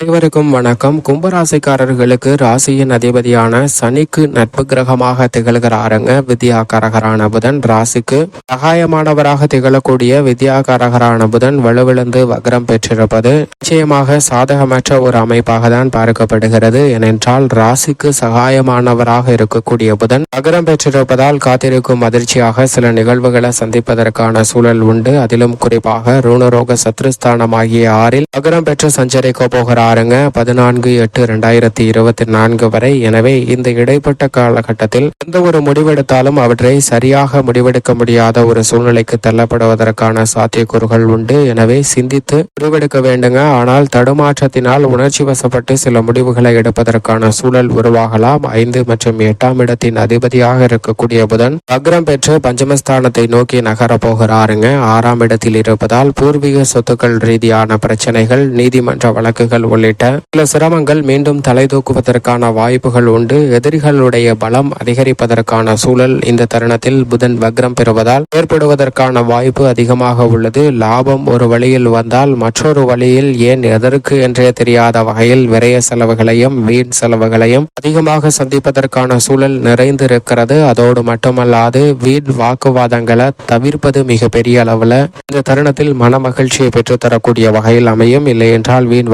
அனைவருக்கும் வணக்கம். கும்பராசிக்காரர்களுக்கு ராசியின் அதிபதியான சனிக்கு நட்பு கிரகமாக திகழ்கிறாருங்க. வித்யாகாரகரான புதன் ராசிக்கு சகாயமானவராக திகழக்கூடிய வித்யாகாரகரான புதன் வலுவிழந்து வக்ரம் பெற்றிருப்பது நிச்சயமாக சாதகமற்ற ஒரு அமைப்பாக தான் பார்க்கப்படுகிறது. ஏனென்றால் ராசிக்கு சகாயமானவராக இருக்கக்கூடிய புதன் வக்ரம் பெற்றிருப்பதால் காத்திருக்கும் அதிர்ச்சியாக சில நிகழ்வுகளை சந்திப்பதற்கான சூழல் உண்டு. அதிலும் குறிப்பாக ரூணரோக சத்ருஸ்தானமாகிய ஆறில் வக்ரம் பெற்று சஞ்சரிக்க பாருங்க. பதினான்கு எட்டு ரெண்டாயிரத்தி இருபத்தி நான்கு வரை. எனவே இந்த இடைப்பட்ட காலகட்டத்தில் எந்த ஒரு முடிவெடுத்தாலும் அவற்றை சரியாக முடிவெடுக்க முடியாத ஒரு சூழ்நிலைக்கு தள்ளப்படுவதற்கான சாத்தியக்கூறுகள் உண்டு. எனவே சிந்தித்து முடிவெடுக்க வேண்டுங்க. ஆனால் தடுமாற்றத்தினால் உணர்ச்சி வசப்பட்டு சில முடிவுகளை எடுப்பதற்கான சூழல் உருவாகலாம். ஐந்து மற்றும் எட்டாம் இடத்தின் அதிபதியாக இருக்கக்கூடிய புதன் வக்ரம் பெற்று பஞ்சமஸ்தானத்தை நோக்கி நகர போகிறாருங்க. ஆறாம் இடத்தில் இருப்பதால் பூர்வீக சொத்துக்கள் ரீதியான பிரச்சனைகள் நீதிமன்ற வழக்குகள் உள்ளிட்ட சில சிரமங்கள் மீண்டும் தலை தூக்குவதற்கான வாய்ப்புகள் உண்டு. எதிரிகளுடைய பலம் அதிகரிப்பதற்கான சூழல் இந்த தருணத்தில் புதன் வக்ரம் பெறுவதால் ஏற்படுவதற்கான வாய்ப்பு அதிகமாக உள்ளது. லாபம் ஒரு வழியில் வந்தால் மற்றொரு வழியில் ஏன் எதற்கு என்றே தெரியாத வகையில் விரய செலவுகளையும் வீண் செலவுகளையும் அதிகமாக சந்திப்பதற்கான சூழல் நிறைந்திருக்கிறது. அதோடு மட்டுமல்லாது வீண் வாக்குவாதங்களை தவிர்ப்பது மிக பெரிய அளவுல இந்த தருணத்தில் மன மகிழ்ச்சியை பெற்றுத்தரக்கூடிய வகையில் அமையும். இல்லை என்றால் வீண்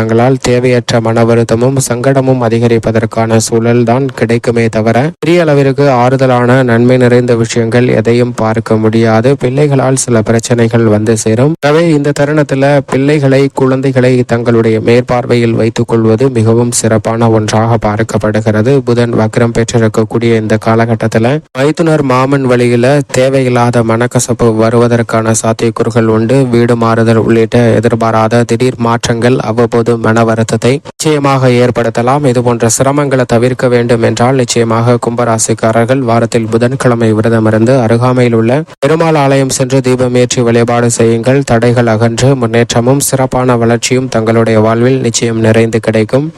வாக்குவாதங்களால் தேவையற்ற மன வருத்தமும் சங்கடமும் அதிகரிப்பதற்கான சூழல் தான் கிடைக்குமே தவிர பெரிய அளவிற்கு ஆறுதலான நன்மை நிறைந்த விஷயங்கள் எதையும் பார்க்க முடியாது. பிள்ளைகளால் சில பிரச்சனைகள் வந்து சேரும். எனவே இந்த தருணத்துல பிள்ளைகளை குழந்தைகளை தங்களுடைய மேற்பார்வையில் வைத்துக் கொள்வது மிகவும் சிறப்பான ஒன்றாக பார்க்கப்படுகிறது. புதன் வக்ரம் பெற்றிருக்கக்கூடிய இந்த காலகட்டத்துல மைத்துனர் மாமன் வழியில தேவையில்லாத மனக்கசப்பு வருவதற்கான சாத்தியக்கூறுகள் உண்டு. வீடு மாறுதல் உள்ளிட்ட எதிர்பாராத திடீர் மாற்றங்கள் அவ்வப்போது மன வருத்தத்தை நிச்சயமாக ஏற்படுத்தலாம். இது போன்ற சிரமங்களை தவிர்க்க வேண்டும் என்றால் நிச்சயமாக கும்பராசிக்காரர்கள் வாரத்தில் புதன்கிழமை விரதமிருந்து அருகாமையில் உள்ள பெருமாள் ஆலயம் சென்று தீபமேற்றி வழிபாடு செய்யுங்கள். தடைகள் அகன்று முன்னேற்றமும் சிறப்பான வளர்ச்சியும் தங்களுடைய வாழ்வில் நிச்சயம் நிறைந்து கிடைக்கும்.